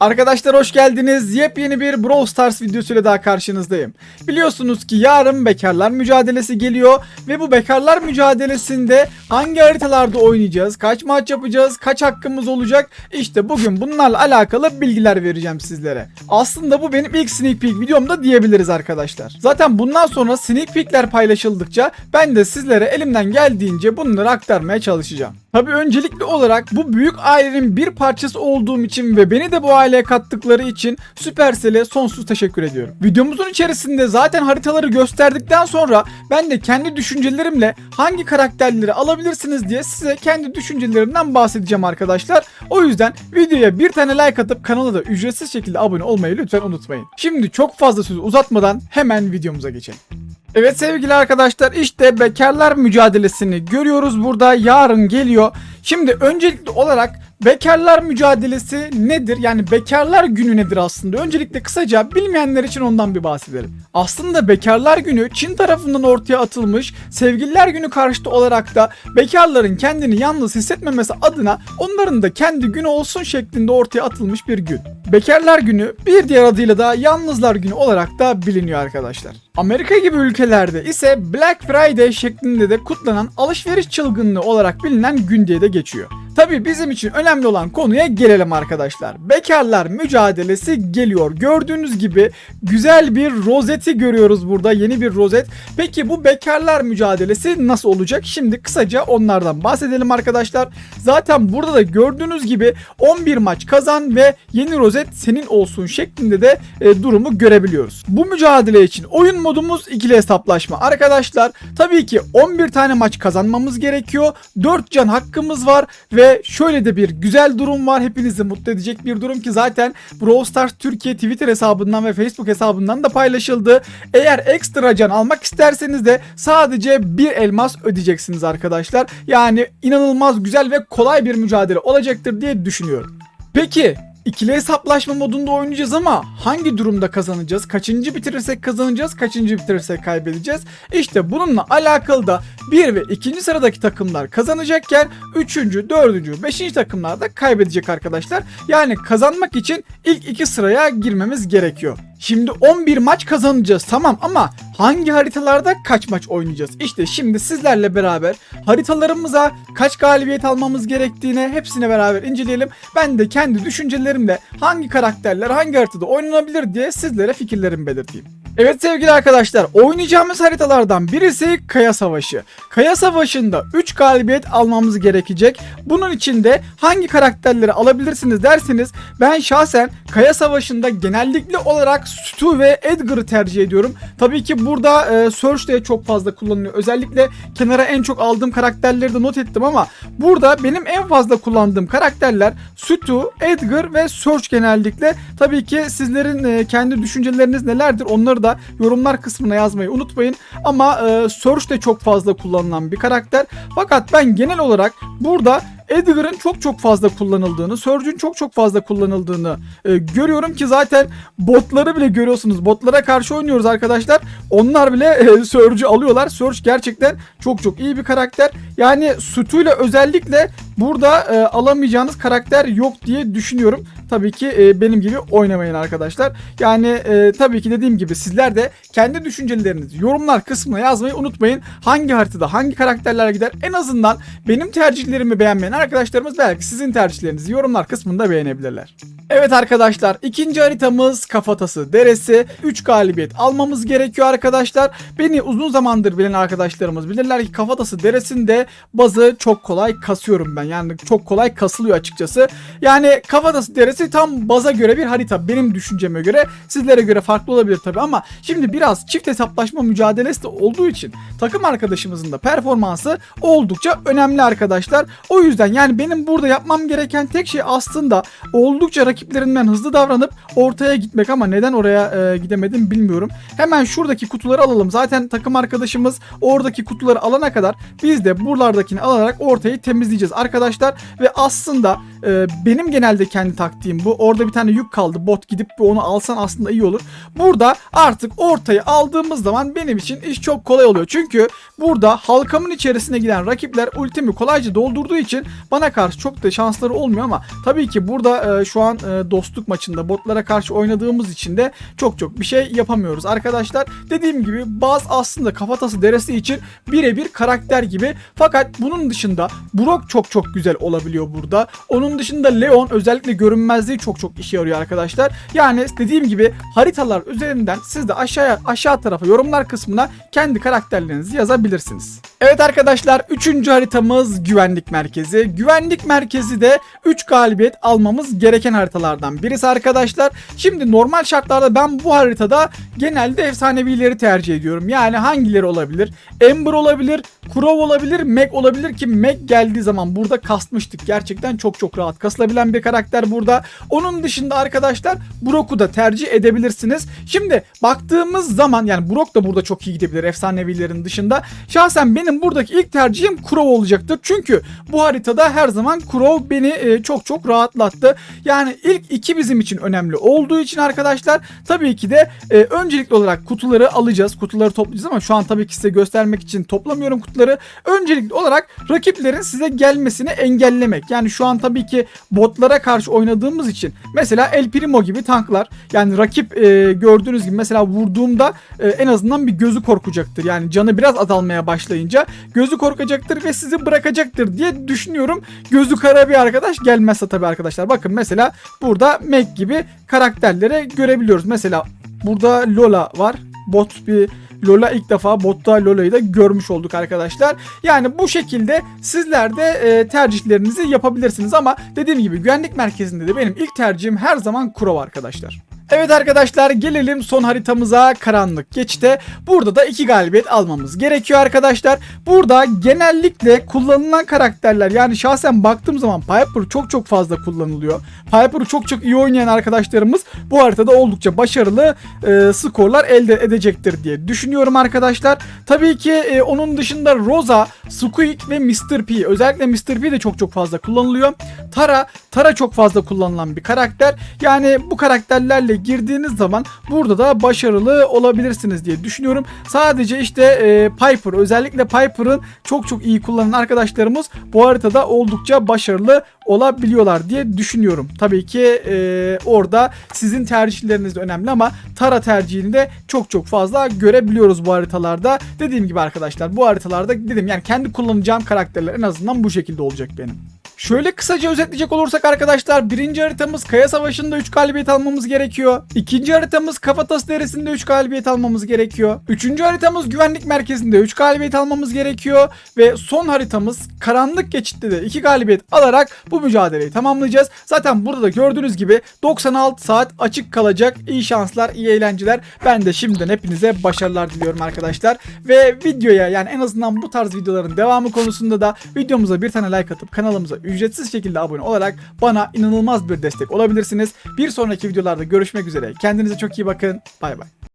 Arkadaşlar hoş geldiniz. Yepyeni bir Brawl Stars videosuyla daha karşınızdayım. Biliyorsunuz ki yarın bekarlar mücadelesi geliyor ve bu bekarlar mücadelesinde hangi haritalarda oynayacağız, kaç maç yapacağız, kaç hakkımız olacak işte bugün bunlarla alakalı bilgiler vereceğim sizlere. Aslında bu benim ilk sneak peek videomda diyebiliriz arkadaşlar. Zaten bundan sonra sneak peekler paylaşıldıkça ben de sizlere elimden geldiğince bunları aktarmaya çalışacağım. Tabii öncelikli olarak bu büyük ailenin bir parçası olduğum için ve beni de bu aileye kattıkları için Supercell'e sonsuz teşekkür ediyorum. Videomuzun içerisinde zaten haritaları gösterdikten sonra ben de kendi düşüncelerimle hangi karakterleri alabilirsiniz diye size kendi düşüncelerimden bahsedeceğim arkadaşlar. O yüzden videoya bir tane like atıp kanala da ücretsiz şekilde abone olmayı lütfen unutmayın. Şimdi çok fazla sözü uzatmadan hemen videomuza geçelim. Evet sevgili arkadaşlar işte bekarlar mücadelesini görüyoruz burada yarın geliyor. Şimdi öncelikli olarak bekarlar mücadelesi nedir? Yani bekarlar günü nedir aslında? Öncelikle kısaca bilmeyenler için ondan bir bahsedelim. Aslında bekarlar günü Çin tarafından ortaya atılmış sevgililer günü karşıtı olarak da bekarların kendini yalnız hissetmemesi adına onların da kendi günü olsun şeklinde ortaya atılmış bir gün. Bekarlar günü bir diğer adıyla da yalnızlar günü olarak da biliniyor arkadaşlar. Amerika gibi ülkelerde ise Black Friday şeklinde de kutlanan alışveriş çılgınlığı olarak bilinen gün diye de geçiyor. Tabii bizim için önemli olan konuya gelelim arkadaşlar. Bekarlar mücadelesi geliyor. Gördüğünüz gibi güzel bir rozeti görüyoruz burada. Yeni bir rozet. Peki bu bekarlar mücadelesi nasıl olacak? Şimdi kısaca onlardan bahsedelim arkadaşlar. Zaten burada da gördüğünüz gibi 11 maç kazan ve yeni rozet senin olsun şeklinde de e, durumu görebiliyoruz. Bu mücadele için oyun modumuz ikili hesaplaşma. Arkadaşlar tabii ki 11 tane maç kazanmamız gerekiyor. 4 can hakkımız var ve şöyle de bir güzel durum var. Hepinizi mutlu edecek bir durum ki zaten Brawl Stars Türkiye Twitter hesabından ve Facebook hesabından da paylaşıldı. Eğer ekstra can almak isterseniz de sadece bir elmas ödeyeceksiniz arkadaşlar. Yani inanılmaz güzel ve kolay bir mücadele olacaktır diye düşünüyorum. Peki İkili hesaplaşma modunda oynayacağız ama hangi durumda kazanacağız? Kaçıncı bitirirsek kazanacağız, kaçıncı bitirirsek kaybedeceğiz? İşte bununla alakalı da 1 ve 2. sıradaki takımlar kazanacakken 3. 4. 5. takımlar da kaybedecek arkadaşlar. Yani kazanmak için ilk iki sıraya girmemiz gerekiyor. Şimdi 11 maç kazanacağız tamam ama hangi haritalarda kaç maç oynayacağız? İşte şimdi sizlerle beraber haritalarımıza kaç galibiyet almamız gerektiğine hepsine beraber inceleyelim. Ben de kendi düşüncelerimle hangi karakterler hangi haritada oynanabilir diye sizlere fikirlerimi belirteyim. Evet sevgili arkadaşlar oynayacağımız haritalardan birisi Kaya Savaşı. Kaya Savaşı'nda 3 galibiyet almamız gerekecek. Bunun için de hangi karakterleri alabilirsiniz derseniz ben şahsen Kaya Savaşı'nda genellikle olarak Stu ve Edgar'ı tercih ediyorum. Tabii ki burada e, Surge de çok fazla kullanılıyor. Özellikle kenara en çok aldığım karakterleri de not ettim ama burada benim en fazla kullandığım karakterler Stu, Edgar ve Surge genellikle. Tabii ki sizlerin e, kendi düşünceleriniz nelerdir onları da yorumlar kısmına yazmayı unutmayın. Ama e, Surge de çok fazla kullanılan bir karakter. Fakat ben genel olarak burada Edgar'ın çok çok fazla kullanıldığını, Surge'ün çok çok fazla kullanıldığını e, görüyorum ki zaten botları bile görüyorsunuz. Botlara karşı oynuyoruz arkadaşlar. Onlar bile e, Surge'ü alıyorlar. Surge gerçekten çok çok iyi bir karakter. Yani Sutu'yla özellikle burada e, alamayacağınız karakter yok diye düşünüyorum. Tabii ki e, benim gibi oynamayın arkadaşlar. Yani e, tabii ki dediğim gibi sizler de kendi düşüncelerinizi yorumlar kısmına yazmayı unutmayın. Hangi haritada hangi karakterler gider en azından benim tercihlerimi beğenmeyen arkadaşlarımız belki sizin tercihlerinizi yorumlar kısmında beğenebilirler. Evet arkadaşlar ikinci haritamız Kafatası Deresi. 3 galibiyet almamız gerekiyor arkadaşlar. Beni uzun zamandır bilen arkadaşlarımız bilirler ki Kafatası Deresi'nde bazı çok kolay kasıyorum ben. Yani çok kolay kasılıyor açıkçası. Yani Kafatası Deresi tam baza göre bir harita. Benim düşünceme göre sizlere göre farklı olabilir tabi ama şimdi biraz çift hesaplaşma mücadelesi de olduğu için takım arkadaşımızın da performansı oldukça önemli arkadaşlar. O yüzden yani benim burada yapmam gereken tek şey aslında oldukça rakiplerinden hızlı davranıp ortaya gitmek ama neden oraya e, gidemedim bilmiyorum. Hemen şuradaki kutuları alalım. Zaten takım arkadaşımız oradaki kutuları alana kadar biz de buralardakini alarak ortayı temizleyeceğiz arkadaşlar. ve aslında e, benim genelde kendi taktiğim bu. Orada bir tane yük kaldı. Bot gidip onu alsan aslında iyi olur. Burada artık ortayı aldığımız zaman benim için iş çok kolay oluyor. Çünkü burada halkamın içerisine giden rakipler ultimi kolayca doldurduğu için bana karşı çok da şansları olmuyor ama tabii ki burada e, şu an e, dostluk maçında botlara karşı oynadığımız için de çok çok bir şey yapamıyoruz arkadaşlar. Dediğim gibi Baz aslında kafatası deresi için birebir karakter gibi. Fakat bunun dışında Brock çok çok güzel olabiliyor burada. Onun dışında Leon özellikle görünmezliği çok çok işe yarıyor arkadaşlar. Yani dediğim gibi haritalar üzerinden siz de aşağıya aşağı tarafa yorumlar kısmına kendi karakterlerinizi yazabilirsiniz. Evet arkadaşlar 3. haritamız güvenlik merkezi. Güvenlik merkezi de 3 galibiyet almamız gereken haritalardan birisi arkadaşlar. Şimdi normal şartlarda ben bu haritada genelde efsanevileri tercih ediyorum. Yani hangileri olabilir? Ember olabilir, Kurov olabilir, Meg olabilir ki Meg geldiği zaman burada kasmıştık. Gerçekten çok çok rahat kasılabilen bir karakter burada. Onun dışında arkadaşlar Brock'u da tercih edebilirsiniz. Şimdi baktığımız zaman yani Brock da burada çok iyi gidebilir efsanevilerin dışında. Şahsen benim buradaki ilk tercihim Kurov olacaktır. Çünkü bu haritada her zaman Kurov beni e, çok çok rahatlattı. Yani ilk iki bizim için önemli olduğu için arkadaşlar tabii ki de e, öncelikli olarak kutuları alacağız. Kutuları toplayacağız ama şu an tabii ki size göstermek için toplamıyorum kutuları. Öncelikli olarak rakiplerin size gelmesini engellemek. Yani şu an tabii ki botlara karşı oynadığımız için mesela El Primo gibi tanklar yani rakip e, gördüğünüz gibi mesela vurduğumda e, en azından bir gözü korkacaktır. Yani canı biraz azalmaya başlayınca gözü korkacaktır ve sizi bırakacaktır diye düşünüyorum. Gözü kara bir arkadaş gelmezse tabii arkadaşlar. Bakın mesela burada Meg gibi karakterleri görebiliyoruz. Mesela burada Lola var. Bot bir Lola ilk defa botta Lola'yı da görmüş olduk arkadaşlar. Yani bu şekilde sizler de e, tercihlerinizi yapabilirsiniz ama dediğim gibi güvenlik merkezinde de benim ilk tercihim her zaman Kurov arkadaşlar. Evet arkadaşlar gelelim son haritamıza karanlık geçte. Burada da iki galibiyet almamız gerekiyor arkadaşlar. Burada genellikle kullanılan karakterler yani şahsen baktığım zaman Piper çok çok fazla kullanılıyor. Piper'ı çok çok iyi oynayan arkadaşlarımız bu haritada oldukça başarılı e, skorlar elde edecektir diye düşünüyorum arkadaşlar. Tabii ki e, onun dışında Rosa, Squeak ve Mr. P özellikle Mr. P de çok çok fazla kullanılıyor. Tara, Tara çok fazla kullanılan bir karakter. Yani bu karakterlerle girdiğiniz zaman burada da başarılı olabilirsiniz diye düşünüyorum. Sadece işte e, Piper özellikle Piper'ın çok çok iyi kullanan arkadaşlarımız bu haritada oldukça başarılı olabiliyorlar diye düşünüyorum. Tabii ki e, orada sizin tercihleriniz de önemli ama Tara tercihini de çok çok fazla görebiliyoruz bu haritalarda. Dediğim gibi arkadaşlar bu haritalarda dedim yani kendi kullanacağım karakterler en azından bu şekilde olacak benim. Şöyle kısaca özetleyecek olursak arkadaşlar birinci haritamız Kaya Savaşı'nda 3 galibiyet almamız gerekiyor. İkinci haritamız Kafatası Deresi'nde 3 galibiyet almamız gerekiyor. Üçüncü haritamız Güvenlik Merkezi'nde 3 galibiyet almamız gerekiyor. Ve son haritamız Karanlık Geçit'te de 2 galibiyet alarak bu mücadeleyi tamamlayacağız. Zaten burada da gördüğünüz gibi 96 saat açık kalacak. İyi şanslar, iyi eğlenceler. Ben de şimdiden hepinize başarılar diliyorum arkadaşlar. Ve videoya yani en azından bu tarz videoların devamı konusunda da videomuza bir tane like atıp kanalımıza ücretsiz şekilde abone olarak bana inanılmaz bir destek olabilirsiniz. Bir sonraki videolarda görüşmek üzere. Kendinize çok iyi bakın. Bay bay.